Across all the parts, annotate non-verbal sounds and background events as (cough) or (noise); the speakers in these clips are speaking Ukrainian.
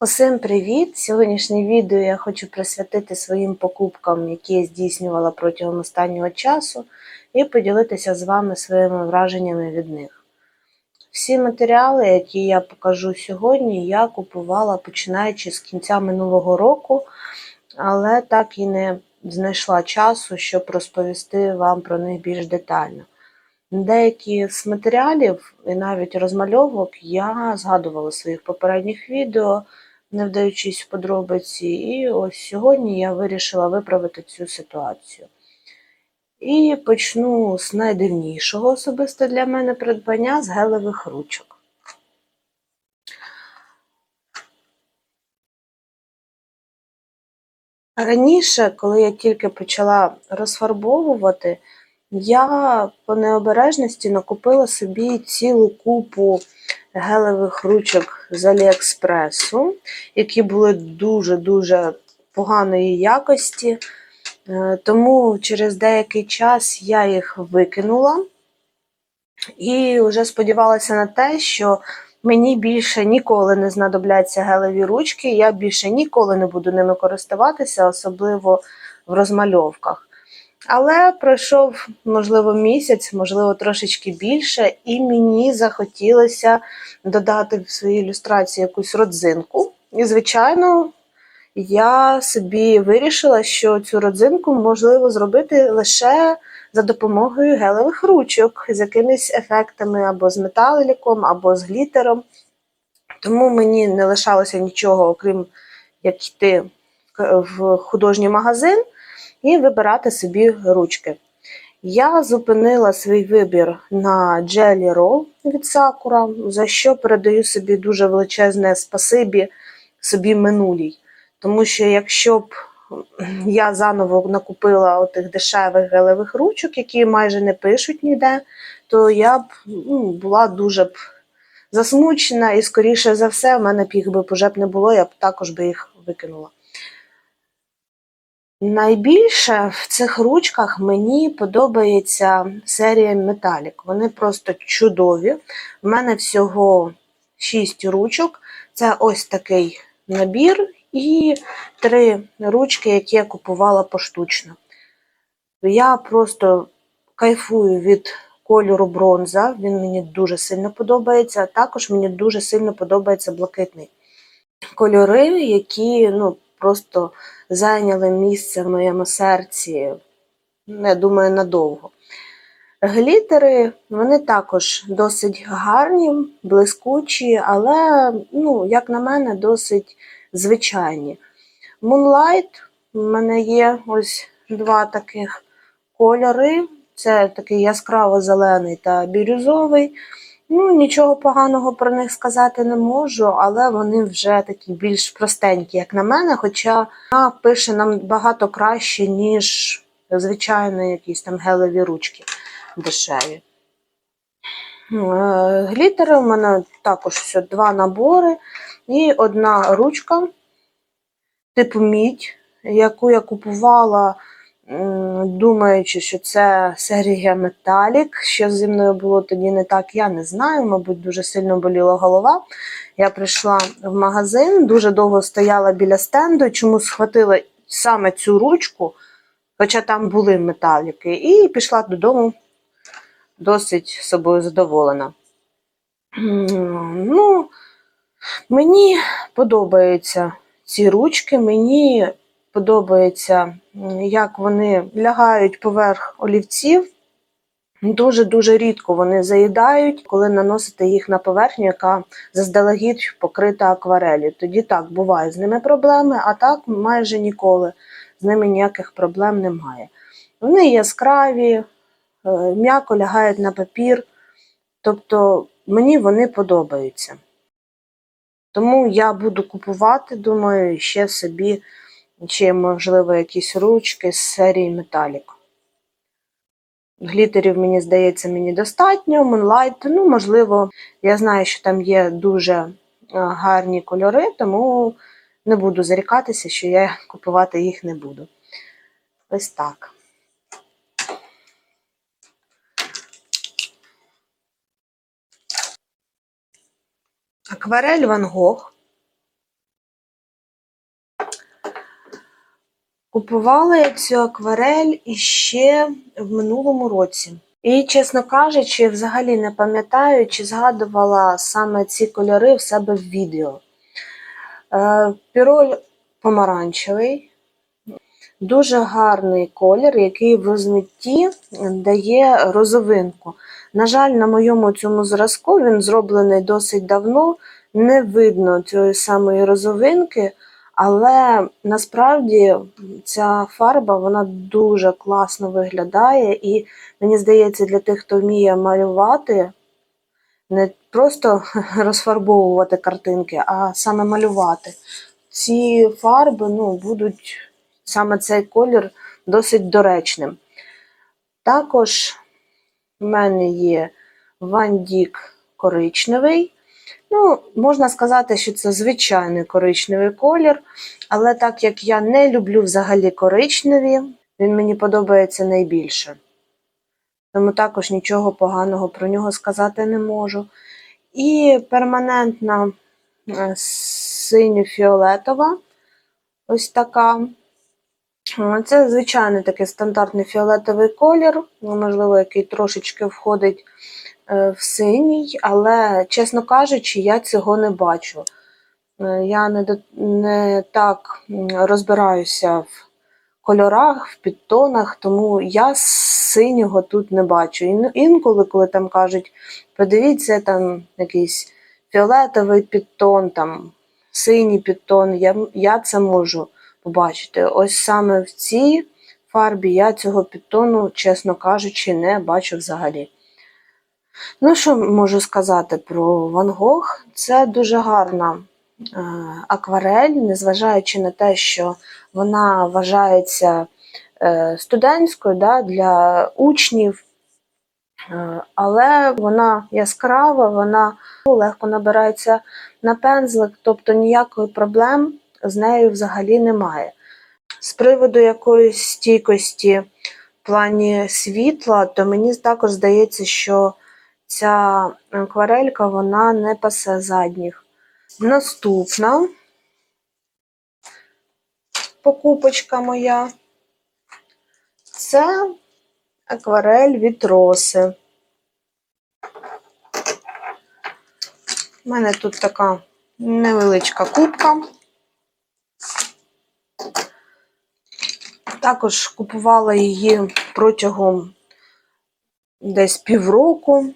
Усім привіт! Сьогоднішнє відео я хочу присвятити своїм покупкам, які я здійснювала протягом останнього часу, і поділитися з вами своїми враженнями від них. Всі матеріали, які я покажу сьогодні, я купувала починаючи з кінця минулого року, але так і не знайшла часу, щоб розповісти вам про них більш детально. Деякі з матеріалів і навіть розмальовок я згадувала в своїх попередніх відео, не вдаючись в подробиці, і ось сьогодні я вирішила виправити цю ситуацію. І почну з найдивнішого особисто для мене придбання з гелевих ручок. Раніше, коли я тільки почала розфарбовувати, я по необережності накупила собі цілу купу гелевих ручок з Аліекспресу, які були дуже-дуже поганої якості. Е, тому через деякий час я їх викинула і вже сподівалася на те, що мені більше ніколи не знадобляться гелеві ручки, я більше ніколи не буду ними користуватися, особливо в розмальовках. Але пройшов, можливо, місяць, можливо, трошечки більше, і мені захотілося додати в своїй ілюстрації якусь родзинку. І, звичайно, я собі вирішила, що цю родзинку можливо зробити лише за допомогою гелевих ручок з якимись ефектами або з металіком, або з глітером. Тому мені не лишалося нічого, окрім як йти в художній магазин і вибирати собі ручки. Я зупинила свій вибір на Jelly Roll від Sakura, за що передаю собі дуже величезне спасибі собі минулій. Тому що якщо б я заново накупила отих дешевих гелевих ручок, які майже не пишуть ніде, то я б ну, була дуже б засмучена, і, скоріше за все, в мене б їх би вже б не було, я б також би їх викинула. Найбільше в цих ручках мені подобається серія Metallic. Вони просто чудові. У мене всього 6 ручок. Це ось такий набір і три ручки, які я купувала поштучно. Я просто кайфую від кольору бронза, він мені дуже сильно подобається, також мені дуже сильно подобається блакитний. Кольори, які ну, просто зайняли місце в моєму серці, я думаю, надовго. Глітери, вони також досить гарні, блискучі, але, ну, як на мене, досить звичайні. Moonlight у мене є ось два таких кольори. Це такий яскраво-зелений та бірюзовий. Ну, Нічого поганого про них сказати не можу, але вони вже такі більш простенькі, як на мене. Хоча вона пише нам багато краще, ніж, звичайно, якісь там гелеві ручки дешеві. Ну, е, глітери у мене також все два набори і одна ручка типу мідь, яку я купувала думаючи, що це серія Металік. Що зі мною було тоді не так, я не знаю. Мабуть, дуже сильно боліла голова. Я прийшла в магазин, дуже довго стояла біля стенду, чому схватила саме цю ручку, хоча там були металіки, і пішла додому досить собою задоволена. Ну, Мені подобаються ці ручки, мені подобається, як вони лягають поверх олівців. Дуже-дуже рідко вони заїдають, коли наносите їх на поверхню, яка заздалегідь покрита акварелі. Тоді так, буває з ними проблеми, а так майже ніколи з ними ніяких проблем немає. Вони яскраві, е, м'яко лягають на папір, тобто мені вони подобаються. Тому я буду купувати, думаю, ще собі чи, можливо, якісь ручки з серії Металік. Глітерів, мені здається, мені достатньо. Moonlight, ну, можливо, я знаю, що там є дуже гарні кольори, тому не буду зарікатися, що я купувати їх не буду. Ось так. Акварель Ван Гог. Купувала я цю акварель іще в минулому році. І, чесно кажучи, взагалі не пам'ятаю, чи згадувала саме ці кольори в себе в відео. Е, Піроль помаранчевий, дуже гарний колір, який в розмитті дає розовинку. На жаль, на моєму цьому зразку він зроблений досить давно, не видно цієї самої розовинки, але насправді ця фарба вона дуже класно виглядає, і мені здається, для тих, хто вміє малювати, не просто (laughs) розфарбовувати картинки, а саме малювати. Ці фарби ну, будуть саме цей колір досить доречним. Також в мене є Вандік коричневий. Ну, можна сказати, що це звичайний коричневий колір, але так як я не люблю взагалі коричневі, він мені подобається найбільше. Тому також нічого поганого про нього сказати не можу. І перманентна е, синьо-фіолетова, ось така. Е, Це звичайний такий стандартний фіолетовий колір, можливо, який трошечки входить в синій, але, чесно кажучи, я цього не бачу. Е, Я не, не так розбираюся в кольорах, в підтонах, тому я синього тут не бачу. Ін- Інколи, коли там кажуть, подивіться, там якийсь фіолетовий підтон, там синій підтон, я, я це можу побачити. Ось саме в цій фарбі я цього підтону, чесно кажучи, не бачу взагалі. Ну, що можу сказати про Ван Гог? Це дуже гарна е, акварель, незважаючи на те, що вона вважається е, студентською да, для учнів, Е, але вона яскрава, вона легко набирається на пензлик, тобто ніякої проблем з нею взагалі немає. З приводу якоїсь стійкості в плані світла, то мені також здається, що ця акварелька вона не пасе задніх. Наступна покупочка моя це акварель від роси. У мене тут така невеличка кубка. Також купувала її протягом десь півроку.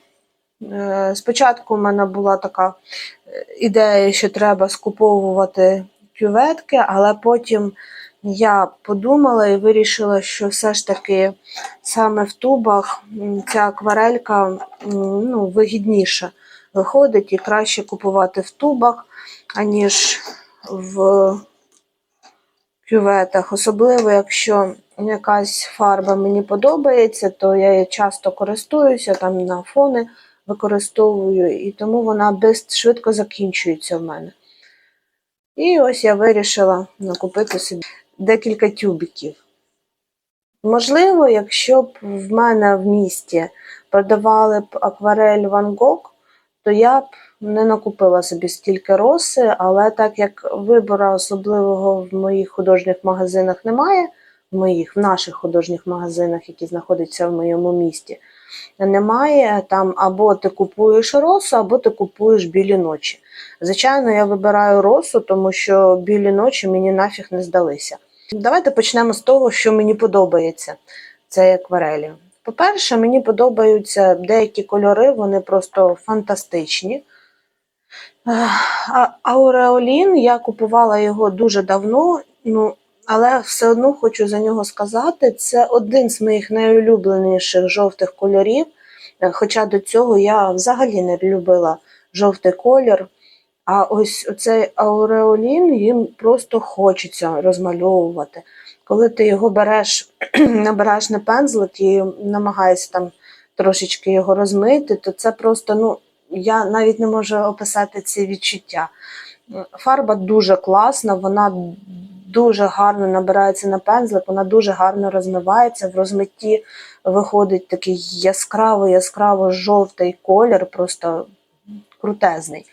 Е, Спочатку в мене була така е, ідея, що треба скуповувати кюветки, але потім я подумала і вирішила, що все ж таки саме в тубах ця акварелька ну, вигідніше виходить і краще купувати в тубах, аніж в кюветах. Особливо, якщо якась фарба мені подобається, то я її часто користуюся, там на фони використовую, і тому вона швидко закінчується в мене. І ось я вирішила накупити собі декілька тюбиків. Можливо, якщо б в мене в місті продавали б акварель Van Gogh, то я б не накупила собі стільки роси, але так як вибору особливого в моїх художніх магазинах немає, в моїх, в наших художніх магазинах, які знаходяться в моєму місті, немає там або ти купуєш росу, або ти купуєш білі ночі. Звичайно, я вибираю росу, тому що білі ночі мені нафіг не здалися. Давайте почнемо з того, що мені подобається цій акварелі. По-перше, мені подобаються деякі кольори, вони просто фантастичні. Ауреолін, я купувала його дуже давно, ну, але все одно хочу за нього сказати, це один з моїх найулюбленіших жовтих кольорів. Е, Хоча до цього я взагалі не любила жовтий колір. А ось цей ауреолін їм просто хочеться розмальовувати. Коли ти його береш, (clears throat) набираєш на пензлик і намагаєшся там трошечки його розмити, то це просто, ну, я навіть не можу описати ці відчуття. Фарба дуже класна, вона дуже гарно набирається на пензлик, вона дуже гарно розмивається. В розмитті виходить такий яскравий, яскраво жовтий колір, просто крутезний.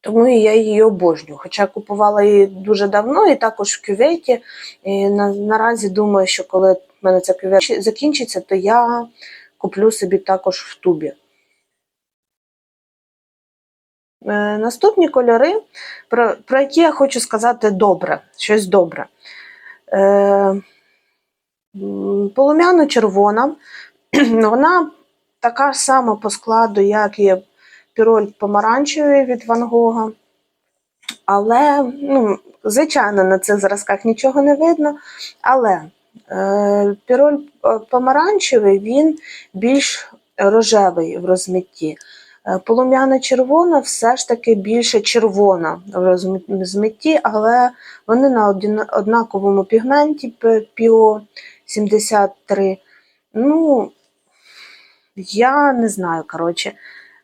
Тому я її обожнюю. Хоча купувала її дуже давно і також в кюветі. І на, наразі думаю, що коли в мене ця кювет закінчиться, то я куплю собі також в тубі. Наступні кольори, про, про які я хочу сказати добре, щось добре. Е, Полум'яно-червона, (clears throat) вона така сама по складу, як і піроль помаранчевий від Ван Гога. Але, ну, звичайно, на цих зразках нічого не видно. Але е, піроль е, помаранчевий, він більш рожевий в розмитті. Е, Полум'яна-червона все ж таки більше червона в розмитті, але вони на однаковому пігменті Піо 73. Ну, я не знаю, коротше.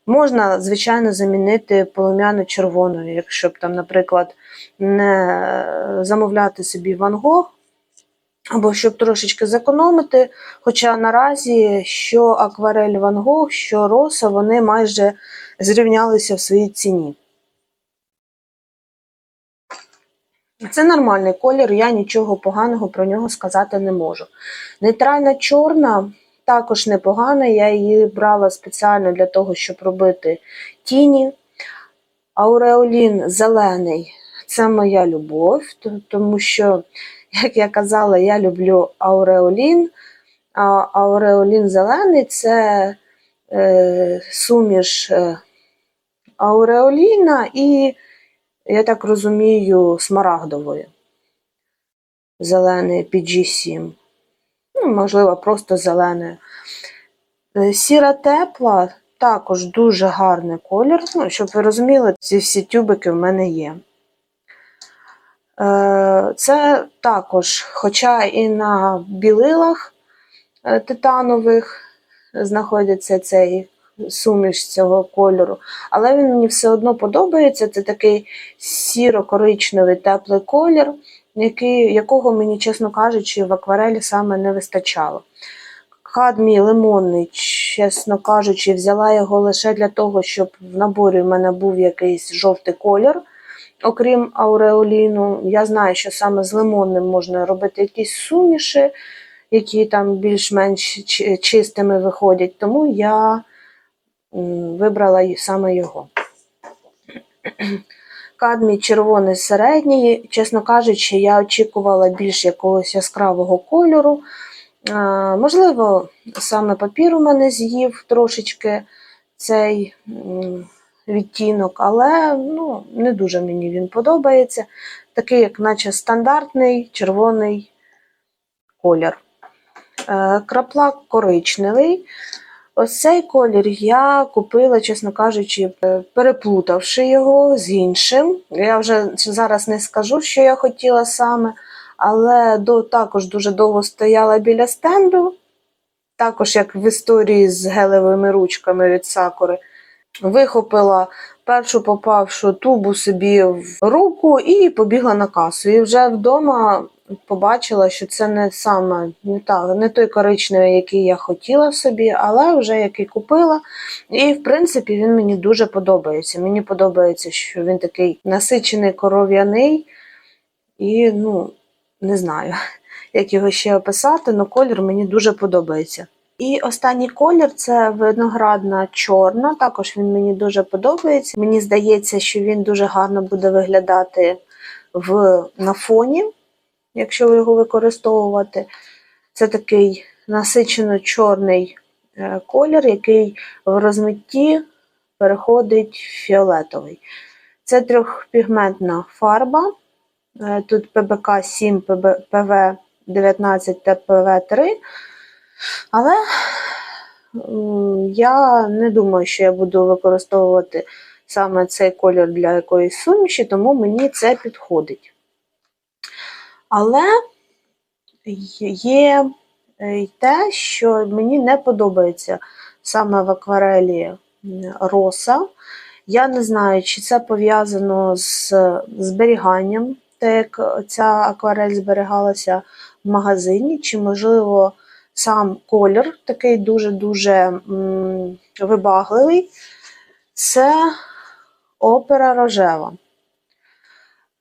Можна, звичайно, замінити полум'яну червоною, якщо б там, наприклад, не замовляти собі Ван Гог, або щоб трошечки зекономити. Хоча наразі що акварель Ван Гог, що роса, вони майже зрівнялися в своїй ціні. Це нормальний колір, я нічого поганого про нього сказати не можу. Нейтральна чорна також непогана, я її брала спеціально для того, щоб робити тіні. Ауреолін зелений це моя любов, тому що, як я казала, я люблю ауреолін. А ауреолін зелений це е, суміш е, ауреоліна і, я так розумію, смарагдової. Зелений PG7. Ну, можливо, просто зеленою. Е, Сіра тепла також дуже гарний колір. Ну, щоб ви розуміли, ці всі тюбики в мене є. Е, Це також, хоча і на білилах е, титанових знаходиться цей суміш цього кольору, але він мені все одно подобається. Це такий сіро-коричневий теплий колір, який, якого мені, чесно кажучи, в акварелі саме не вистачало. Кадмій лимонний, чесно кажучи, взяла його лише для того, щоб в наборі в мене був якийсь жовтий колір, окрім ауреоліну. Я знаю, що саме з лимонним можна робити якісь суміші, які там більш-менш чистими виходять, тому я вибрала саме його. (clears throat) Кадмій червоний середній. Чесно кажучи, я очікувала більш якогось яскравого кольору. Можливо, саме папір у мене з'їв трошечки цей відтінок, але ну, не дуже мені він подобається. Такий, як наче стандартний червоний колір. Е, Краплак коричневий. Ось цей колір я купила, чесно кажучи, е, переплутавши його з іншим. Я вже зараз не скажу, що я хотіла саме, але до, також дуже довго стояла біля стенду, також як в історії з гелевими ручками від сакури. Вихопила першу попавшу тубу собі в руку і побігла на касу. І вже вдома побачила, що це не саме не, та, не той коричневий, який я хотіла собі, але вже який купила. І, в принципі, він мені дуже подобається. Мені подобається, що він такий насичений коров'яний, і ну, не знаю, (laughs) як його ще описати, але колір мені дуже подобається. І останній колір це виноградна чорна. Також він мені дуже подобається. Мені здається, що він дуже гарно буде виглядати в, на фоні, якщо його використовувати. Це такий насичено чорний е, колір, який в розмитті переходить в фіолетовий. Це трьохпігментна фарба. Е, Тут ПБК 7, ПВ 19 та ПВ 3. Але я не думаю, що я буду використовувати саме цей колір для якоїсь суміші, тому мені це підходить. Але є е, й те, що мені не подобається саме в акварелі роса. Я не знаю, чи це пов'язано з зберіганням, те, як ця акварель зберігалася в магазині, чи, можливо, сам колір такий дуже-дуже вибагливий. Це опера рожева.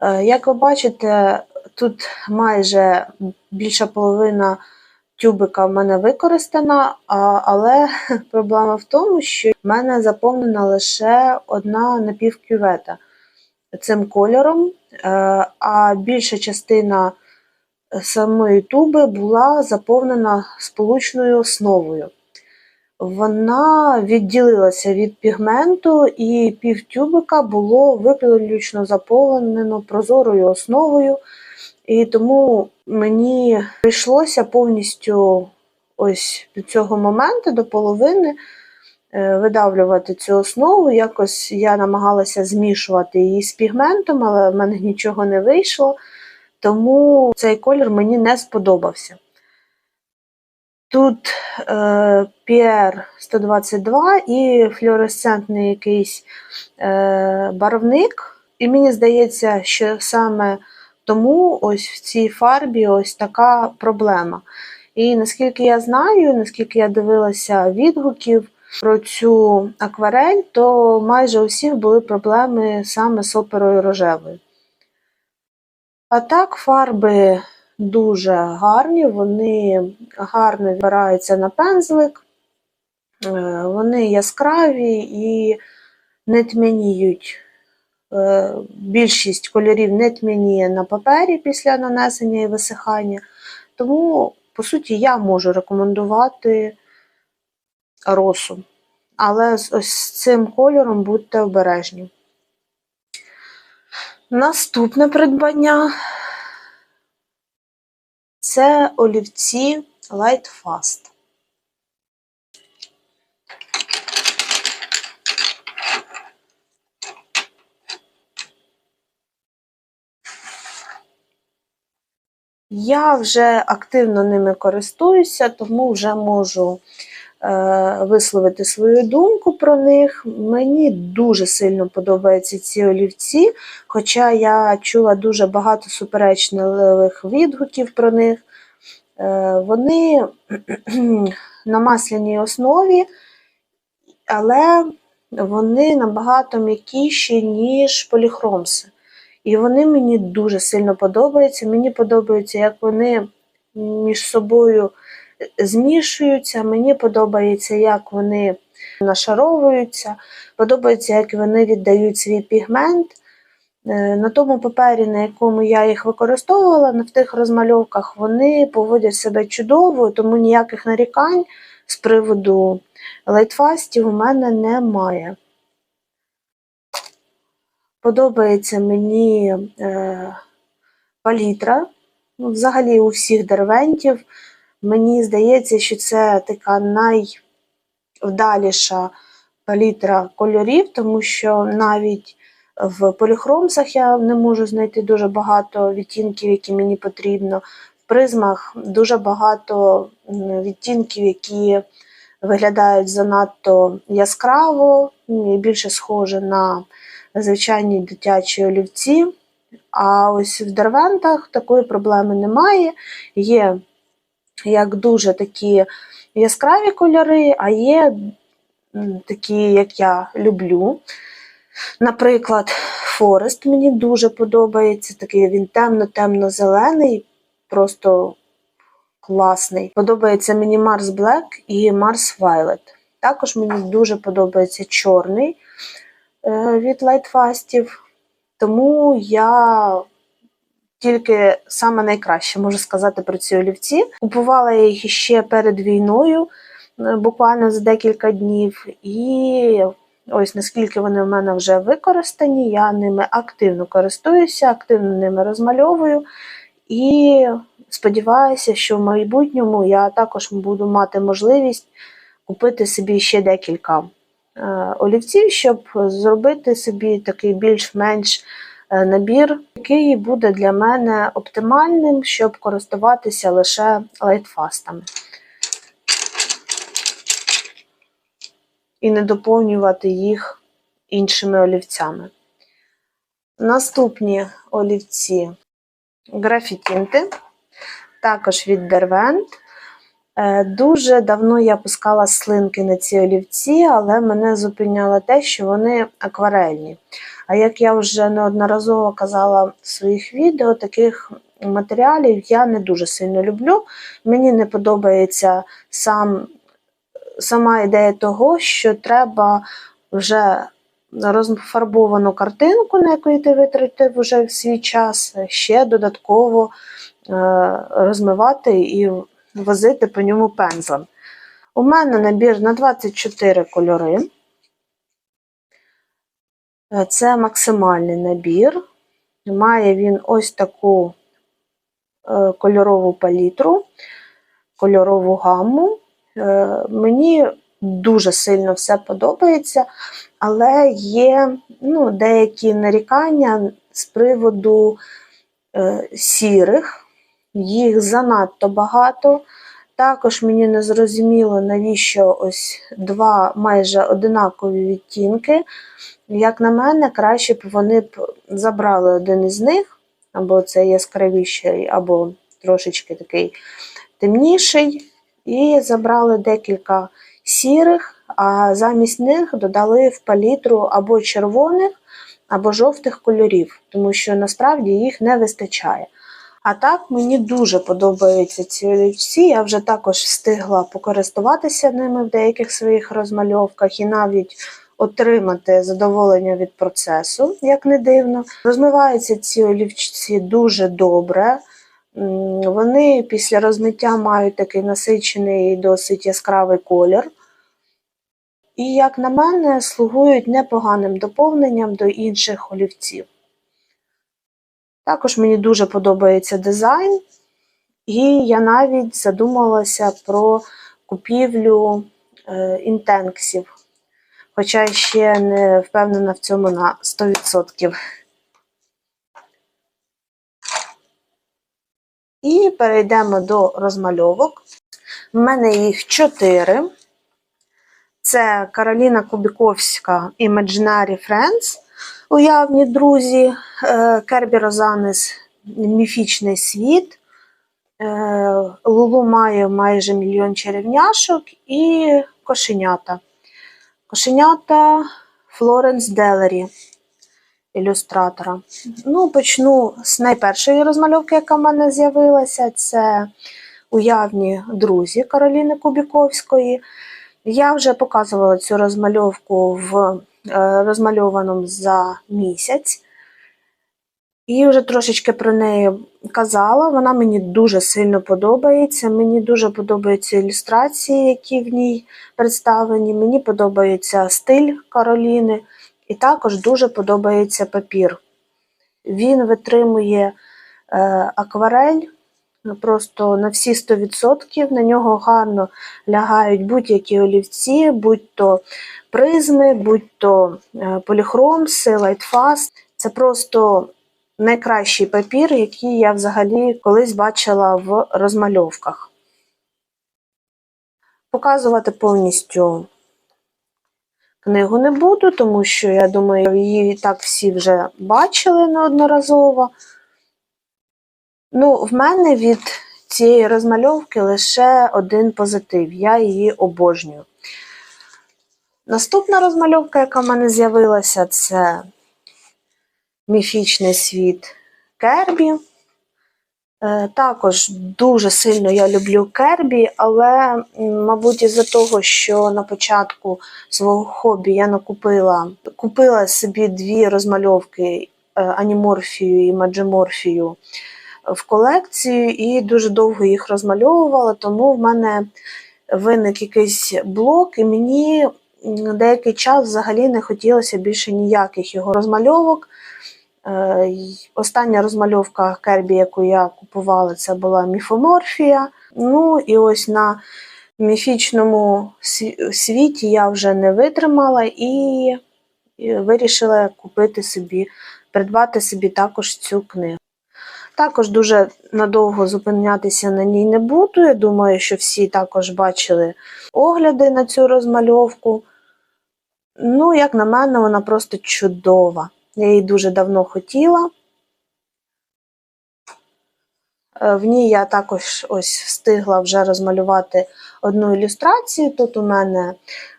Е, Як ви бачите, тут майже більша половина тюбика в мене використана, але (laughs) проблема в тому, що в мене заповнена лише одна напівкювета цим кольором, е, а більша частина самої туби була заповнена сполучною основою. Вона відділилася від пігменту, і півтюбика було виключно заповнено прозорою основою. І тому мені прийшлося повністю ось до цього моменту, до половини, е, видавлювати цю основу. Якось я намагалася змішувати її з пігментом, але в мене нічого не вийшло, тому цей колір мені не сподобався. Тут е, PR 122 і флуоресцентний якийсь е, барвник. І мені здається, що саме тому ось в цій фарбі ось така проблема. І наскільки я знаю, наскільки я дивилася відгуків про цю акварель, то майже у всіх були проблеми саме з оперою рожевою. А так, фарби дуже гарні, вони гарно збираються на пензлик, е, вони яскраві і не тьмяніють. Е, Більшість кольорів не тьмяніє на папері після нанесення і висихання. Тому, по суті, я можу рекомендувати росу. Але ось з цим кольором будьте обережні. Наступне придбання це олівці Light Fast. Я вже активно ними користуюся, тому вже можу висловити свою думку про них. Мені дуже сильно подобаються ці олівці, хоча я чула дуже багато суперечливих відгуків про них. Е, вони (clears throat) на масляній основі, але вони набагато м'якіші, ніж поліхромси. І вони мені дуже сильно подобаються. Мені подобається, як вони між собою змішуються. Мені подобається, як вони нашаровуються. Подобається, як вони віддають свій пігмент. Е, На тому папері, на якому я їх використовувала, в тих розмальовках, вони поводять себе чудово, тому ніяких нарікань з приводу лайтфастів у мене немає. Подобається мені е, палітра. Ну, взагалі у всіх дервентів. Мені здається, що це така найвдаліша палітра кольорів, тому що навіть в поліхромсах я не можу знайти дуже багато відтінків, які мені потрібно. В призмах дуже багато відтінків, які виглядають занадто яскраво, більше схоже на звичайні дитячі олівці. А ось в дервентах такої проблеми немає. Є як дуже такі яскраві кольори, а є такі, як я люблю. Наприклад, Форест мені дуже подобається. Такий він темно-темно-зелений, просто класний. Подобається мені Mars Black і Mars Violet. Також мені дуже подобається чорний е, від Lightfastів. Тому я тільки саме найкраще можу сказати про ці олівці. Купувала я їх ще перед війною, е, буквально за декілька днів. І ось наскільки вони в мене вже використані, я ними активно користуюся, активно ними розмальовую. І сподіваюся, що в майбутньому я також буду мати можливість купити собі ще декілька е, олівців, щоб зробити собі такий більш-менш набір, який буде для мене оптимальним, щоб користуватися лише лайтфастами. І не доповнювати їх іншими олівцями. Наступні олівці графітінти, також від Derwent. Е, Дуже давно я пускала слинки на ці олівці, але мене зупиняло те, що вони акварельні. А як я вже неодноразово казала в своїх відео, таких матеріалів я не дуже сильно люблю. Мені не подобається сам, сама ідея того, що треба вже розфарбовану картинку, на яку ти витратив вже свій час, ще додатково е, розмивати і возити по ньому пензлем. У мене набір на 24 кольори. Е, Це максимальний набір. Має він ось таку е, кольорову палітру, кольорову гамму. Е, Мені дуже сильно все подобається, але є ну, деякі нарікання з приводу сірих, їх занадто багато. Також мені не зрозуміло, навіщо ось два майже одинакові відтінки. Як на мене, краще б вони б забрали один із них, або це яскравіший, або трошечки такий темніший, і забрали декілька сірих, а замість них додали в палітру або червоних, або жовтих кольорів, тому що насправді їх не вистачає. А так мені дуже подобаються ці олівці. Я вже також встигла покористуватися ними в деяких своїх розмальовках і навіть отримати задоволення від процесу, як не дивно. Розмиваються ці олівці дуже добре. Вони після розмиття мають такий насичений і досить яскравий колір. І, як на мене, слугують непоганим доповненням до інших олівців. Також мені дуже подобається дизайн, і я навіть задумалася про купівлю е, інтенксів, хоча ще не впевнена в цьому на 100%. І перейдемо до розмальовок. У мене їх чотири. Це Кароліна Кубіковська Imaginary Friends, уявні друзі, е, Кербі Розанес Міфічний світ. е, Лулу має майже мільйон черевняшок і кошенята. Кошенята Флоренс Делері, ілюстратора. Ну, почну з найпершої розмальовки, яка в мене з'явилася. Це уявні друзі Кароліни Кубіковської. Я вже показувала цю розмальовку в розмальованому за місяць. І вже трошечки про неї казала. Вона мені дуже сильно подобається. Мені дуже подобаються ілюстрації, які в ній представлені. Мені подобається стиль Кароліни, і також дуже подобається папір. Він витримує е, акварель просто на всі 100%. На нього гарно лягають будь-які олівці, будь-то призми, будь-то е, поліхромси, лайтфаст. Це просто найкращий папір, який я взагалі колись бачила в розмальовках. Показувати повністю книгу не буду, тому що я думаю, її так всі вже бачили неодноразово. Ну, в мене від цієї розмальовки лише один позитив. Я її обожнюю. Наступна розмальовка, яка в мене з'явилася, це міфічний світ Кербі. Е, Також дуже сильно я люблю Кербі, але, мабуть, із-за того, що на початку свого хобі я накупила купила собі дві розмальовки е, Аніморфію і Маджиморфію в колекцію і дуже довго їх розмальовувала, тому в мене виник якийсь блок, і мені деякий час взагалі не хотілося більше ніяких його розмальовок. Е, Остання розмальовка Кербі, яку я купувала, це була міфоморфія. Ну і ось на міфічному світі я вже не витримала і вирішила купити собі, придбати собі також цю книгу. Також дуже надовго зупинятися на ній не буду. Я думаю, що всі також бачили огляди на цю розмальовку. Ну, як на мене, вона просто чудова. Я її дуже давно хотіла. Е, В ній я також ось встигла вже розмалювати одну ілюстрацію. Тут у мене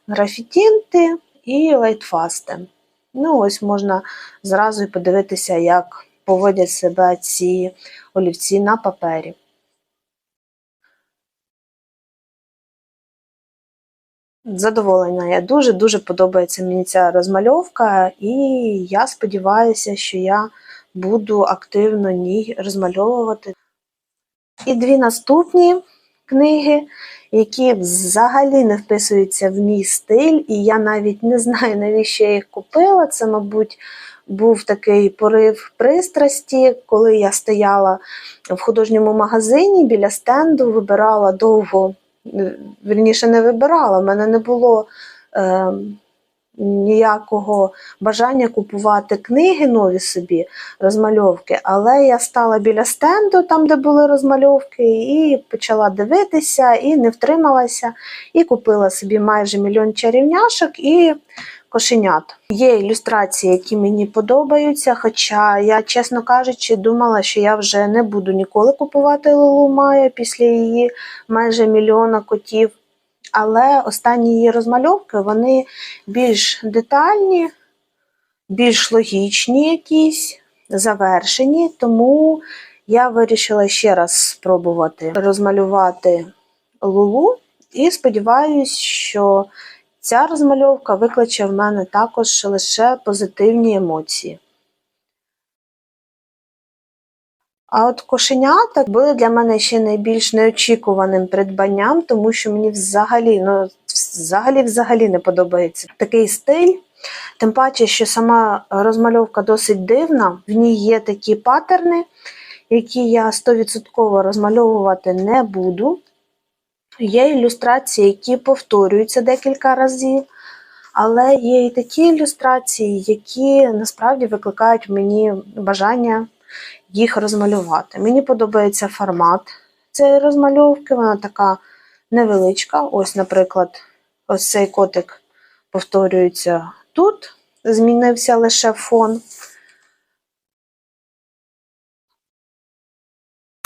графітінти і лайтфасти. Ну, ось можна зразу і подивитися, як поводять себе ці олівці на папері. Задоволена я дуже дуже подобається мені ця розмальовка, і я сподіваюся, що я буду активно ній розмальовувати. І дві наступні книги, які взагалі не вписуються в мій стиль, і я навіть не знаю, навіщо я їх купила. Це, мабуть, був такий порив пристрасті, коли я стояла в художньому магазині біля стенду, вибирала довго, е, вірніше не вибирала, в мене не було. Е, Ніякого бажання купувати книги нові собі, розмальовки, але я стала біля стенду, там, де були розмальовки, і почала дивитися, і не втрималася, і купила собі майже мільйон чарівняшок і кошенят. Є ілюстрації, які мені подобаються, хоча я, чесно кажучи, думала, що я вже не буду ніколи купувати Лилу Майя після її майже мільйона котів. Але останні її розмальовки вони більш детальні, більш логічні якісь, завершені, тому я вирішила ще раз спробувати розмалювати Лулу і сподіваюся, що ця розмальовка викличе в мене також лише позитивні емоції. А от кошенята були для мене ще найбільш неочікуваним придбанням, тому що мені взагалі, ну, взагалі, взагалі не подобається такий стиль. Тим паче, що сама розмальовка досить дивна, в ній є такі паттерни, які я 100% розмальовувати не буду. Є ілюстрації, які повторюються декілька разів, але є і такі ілюстрації, які насправді викликають мені бажання їх розмалювати. Мені подобається формат цієї розмальовки, вона така невеличка. Ось, наприклад, ось цей котик повторюється тут, змінився лише фон.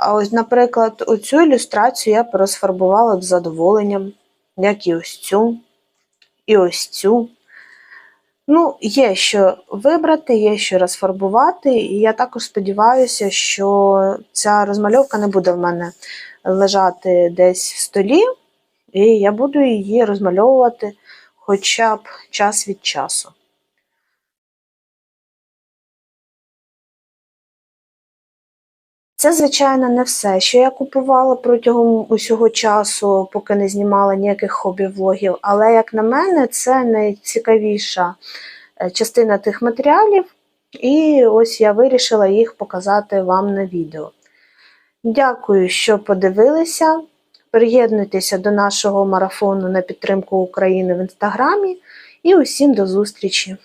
А ось, наприклад, оцю ілюстрацію я розфарбувала з задоволенням, як і ось цю, і ось цю. Ну, є що вибрати, є що розфарбувати, і я також сподіваюся, що ця розмальовка не буде в мене лежати десь в столі, і я буду її розмальовувати хоча б час від часу. Це, звичайно, не все, що я купувала протягом усього часу, поки не знімала ніяких хобі-влогів. Але, як на мене, це найцікавіша е, частина тих матеріалів, і ось я вирішила їх показати вам на відео. Дякую, що подивилися. Приєднуйтеся до нашого марафону на підтримку України в інстаграмі і усім до зустрічі!